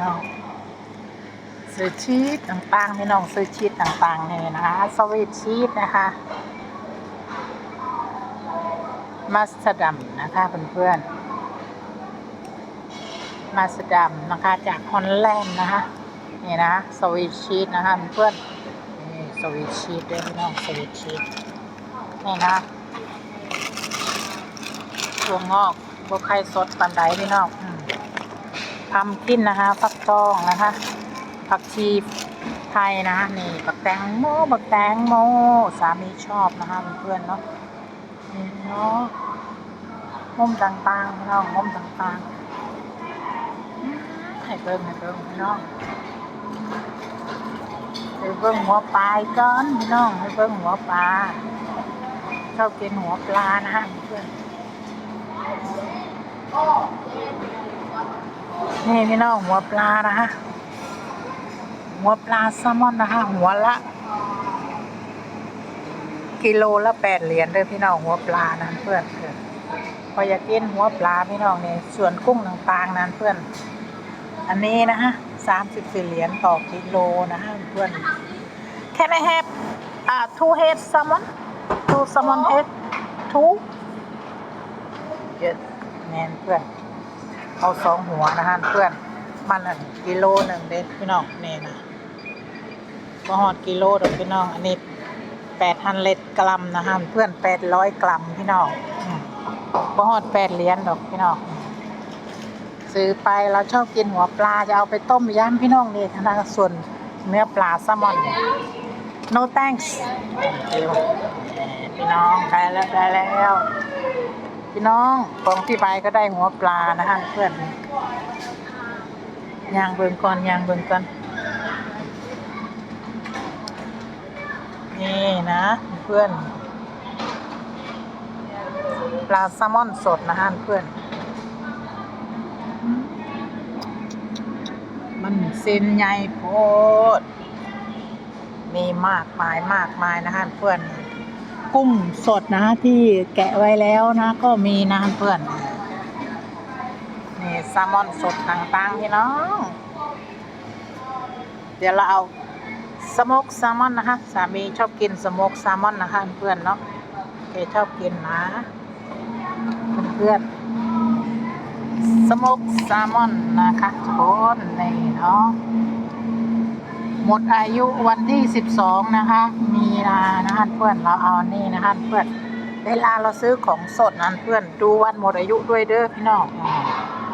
น้องซื้อชีสต่างๆพี่น้องซื้อชีสต่างๆนี่นะคะสวีทชีสนะคะมัสดัมนะคะเพื่อนๆมัสดัมนะคะจากฮอลแลนด์นะคะนี่นะสวีทชีสนะคะเพื่อนๆนี่สวีทชีสด้วยพี่น้องสวีทชีสนี่นะถั่วงอกบวไข่สดปันไดพี่น้องอ พัมกินนะคะ ฟักทองนะคะ ผักชีไทยนะคะนี่บักแตงโมบักแตงโมสามีชอบนะคะเพื่อนเนาะนี่เนาะมุมต่างๆพี่น้องมุมต่างๆอืมให้เบิ่งให้เบิ่งน้องให้เบิ่งหัวปลาก่อนพี่น้องให้เบิ่งหัวปลาชอบกินหัวปลานะคะเพื่อน นี่พี่น้องหัวปลานะคะหัวปลาแซลมอนนะคะ หัวละ กิโลละแปดเหรียญเลยพี่น้องหัวปลานั้นเพื่อนเพื่อนพออยากกินหัวปลาพี่น้องเนี่ยส่วนกุ้งต่างๆนั้นเพื่อน อันนี้นะฮะสามสิบสี่เหรียญต่อกิโลนะฮะเพื่อน Can I have uh, two head salmon two salmon head two yes แน่นเพื่อน เอาสองหัวนะฮะเพื่อนมันอะกิโลหนึ่งเด็ดพี่น้องนี่นะมาหอดกิโลเด็กพี่น้อง อันนี้แปดพันเลตกรัมนะฮะเพื่อนแปดร้อยกรัมพี่น้องอืมมาหอดแปดเหรียญดอกพี่น้องซื้อไปเราชอบกินหัวปลาจะเอาไปต้มยำพี่น้องนี่คณะส่วนเนื้อปลาแซลมอน no thanks พี่น้องได้แล้วได้แล้ว พี่น้องของพี่ใบก็ได้หัวปลานะฮะเพื่อนยางเบิงก่อนยางเบิงก่อนนี่นะ เพื่อนปลาแซลมอนสดนะฮะเพื่อน มันเส้นใหญ่โพดมีมากมายมากมายนะฮะเพื่อน กุ้งสดนะที่แกะไว้แล้วนะ ก็มีนะเพื่อนนี่แซลมอนสดต่างๆพี่น้องเดี๋ยวเราเอาสโมกแซลมอนนะคะสามีชอบกินสโมกแซลมอนนะคะเพื่อนเนาะแกชอบกินนะเพื่อนสโมกแซลมอนนะคะทุกคนนี่เนาะ หมดอายุวันที่ 12 นะคะ มีนานะฮะเพื่อนเราเอานี่นะฮะเพื่อนเวลาเราซื้อของสดนั้นเพื่อนดูวันหมดอายุด้วยเด้อพี่น้องอ